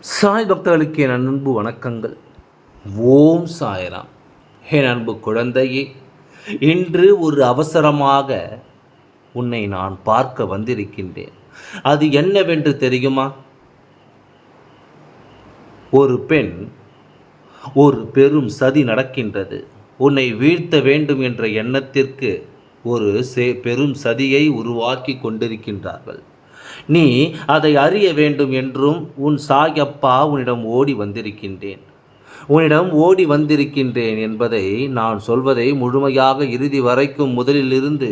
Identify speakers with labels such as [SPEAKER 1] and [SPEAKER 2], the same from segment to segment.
[SPEAKER 1] சாய் பக்தர்களுக்கு என் அன்பு வணக்கங்கள். ஓம் சாய்ராம். என் அன்பு குழந்தையே இன்று ஒரு அவசரமாக உன்னை நான் பார்க்க வந்திருக்கின்றேன். அது என்னவென்று தெரியுமா? ஒரு பெண் ஒரு பெரும் சதி நடக்கின்றது. உன்னை வீழ்த்த வேண்டும் என்ற எண்ணத்திற்கு ஒரு சே பெரும் சதியை உருவாக்கி கொண்டிருக்கின்றார்கள். நீ அதை அறிய வேண்டும் என்றும் உன் சாயப்பா உன்னிடம் ஓடி வந்திருக்கின்றேன். உன்னிடம் ஓடி வந்திருக்கின்றேன் என்பதை நான் சொல்வதை முழுமையாக இறுதி வரைக்கும் முதலிலிருந்து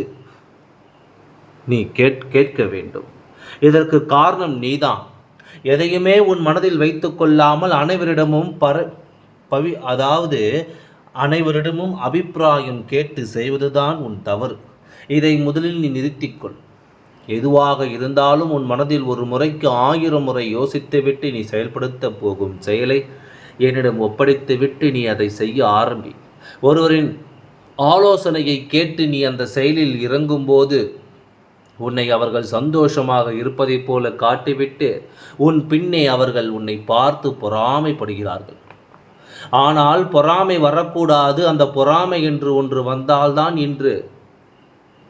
[SPEAKER 1] நீ கேட் கேட்க வேண்டும். இதற்கு காரணம் நீதான். எதையுமே உன் மனதில் வைத்து கொள்ளாமல் அனைவரிடமும் பர பவி அதாவது அனைவரிடமும் அபிப்பிராயம் கேட்டு செய்வதுதான் உன் தவறு. இதை முதலில் நீ நிறுத்திக்கொள். எதுவாக இருந்தாலும் உன் மனதில் ஒரு முறைக்கு ஆயிரம் முறை யோசித்துவிட்டு நீ செயல்படுத்த போகும் செயலை என்னிடம் ஒப்படைத்துவிட்டு நீ அதை செய்ய ஆரம்பி. ஒருவரின் ஆலோசனையை கேட்டு நீ அந்த செயலில் இறங்கும்போது உன்னை அவர்கள் சந்தோஷமாக இருப்பதைப் போல காட்டிவிட்டு உன் பின்னே அவர்கள் உன்னை பார்த்து பொறாமைப்படுகிறார்கள். ஆனால் பொறாமை வரக்கூடாது. அந்த பொறாமை என்று ஒன்று வந்தால்தான் இன்று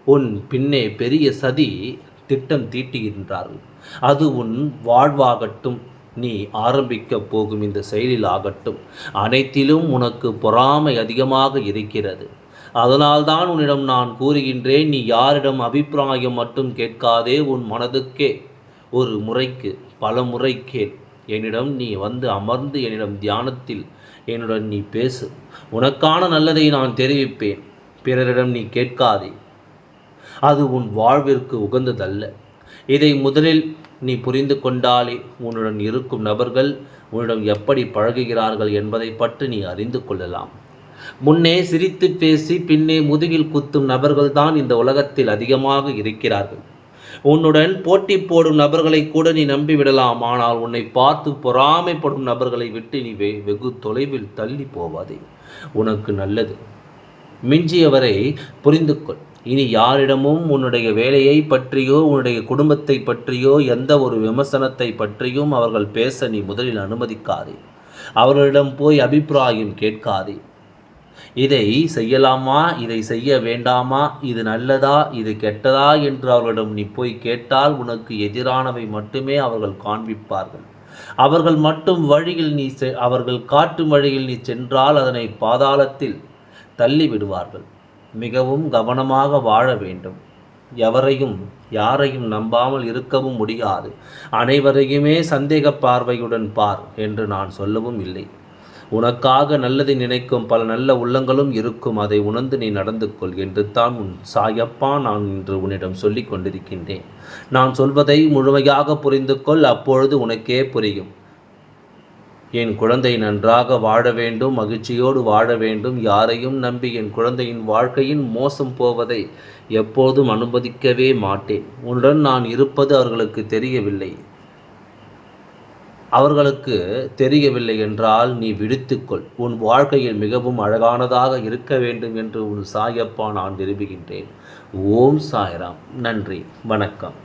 [SPEAKER 1] உன் பின்னே பெரிய சதி திட்டம் தீட்டுகின்றார்கள். அது உன் வாழ்வாகட்டும் நீ ஆரம்பிக்கப் போகும் இந்த செயலில் ஆகட்டும். அனைத்திலும் உனக்கு பொறாமை அதிகமாக இருக்கிறது. அதனால்தான் உன்னிடம் நான் கூறுகின்றேன் நீ யாரிடம் அபிப்பிராயம் மட்டும் கேட்காதே உன் மனதுக்கே. ஒரு முறைக்கு பல முறை கேள். என்னிடம் நீ வந்து அமர்ந்து என்னிடம் தியானத்தில் என்னுடன் நீ பேசு. உனக்கான நல்லதை நான் தெரிவிப்பேன். பிறரிடம் நீ கேட்காதே. அது உன் வாழ்விற்கு உகந்ததல்ல. இதை முதலில் நீ புரிந்து கொண்டாலே உன்னுடன் இருக்கும் நபர்கள் உன்னிடம் எப்படி பழகுகிறார்கள் என்பதை பற்றி நீ அறிந்து கொள்ளலாம். முன்னே சிரித்து பேசி பின்னே முதுகில் குத்தும் நபர்கள்தான் இந்த உலகத்தில் அதிகமாக இருக்கிறார்கள். உன்னுடன் போட்டி போடும் நபர்களை கூட நீ நம்பிவிடலாம். ஆனால் உன்னை பார்த்து பொறாமைப்படும் நபர்களை விட்டு நீ வெ வெகு தொலைவில் தள்ளி போவாதே. உனக்கு நல்லது. மிஞ்சியவரை புரிந்து கொள் இனி யாரிடமும் உன்னுடைய வேலையை பற்றியோ உன்னுடைய குடும்பத்தை பற்றியோ எந்த ஒரு விமர்சனத்தை பற்றியும் அவர்கள் பேச நீ முதலில் அனுமதிக்காதே. அவர்களிடம் போய் அபிப்பிராயம் கேட்காதே. இதை செய்யலாமா? இதை செய்ய வேண்டாமா? இது நல்லதா? இது கெட்டதா? என்று அவர்களிடம் நீ போய் கேட்டால் உனக்கு எதிரானவை மட்டுமே அவர்கள் காண்பிப்பார்கள். அவர்கள் மட்டும் வழியில் நீ அவர்கள் காட்டும் வழியில் நீ சென்றால் அதனை பாதாளத்தில் தள்ளிவிடுவார்கள். மிகவும் கவனமாக வாழ வேண்டும். எவரையும் யாரையும் நம்பாமல் இருக்கவும் முடியாது. அனைவரையுமே சந்தேக பார்வையுடன் பார் என்று நான் சொல்லவும் இல்லை. உனக்காக நல்லதை நினைக்கும் பல நல்ல உள்ளங்களும் இருக்கும். அதை உணர்ந்து நீ நடந்து கொள் என்று தான் உன் சாயப்பா நான் இன்று உன்னிடம் சொல்லிக் கொண்டிருக்கின்றேன். நான் சொல்வதை முழுமையாக புரிந்து கொள் அப்பொழுது உனக்கே புரியும். என் குழந்தை நன்றாக வாழ வேண்டும். மகிழ்ச்சியோடு வாழ வேண்டும். யாரையும் நம்பி என் குழந்தையின் வாழ்க்கையின் மோசம் போவதை எப்போதும் அனுமதிக்கவே மாட்டேன். உன்னுடன் நான் இருப்பது அவர்களுக்கு தெரியவில்லை. அவர்களுக்கு தெரியவில்லை என்றால் நீ விடுத்துக்கொள். உன் வாழ்க்கையில் மிகவும் அழகானதாக இருக்க வேண்டும் என்று உன் சாயப்பா நான் விரும்புகின்றேன். ஓம் சாய்ராம். நன்றி. வணக்கம்.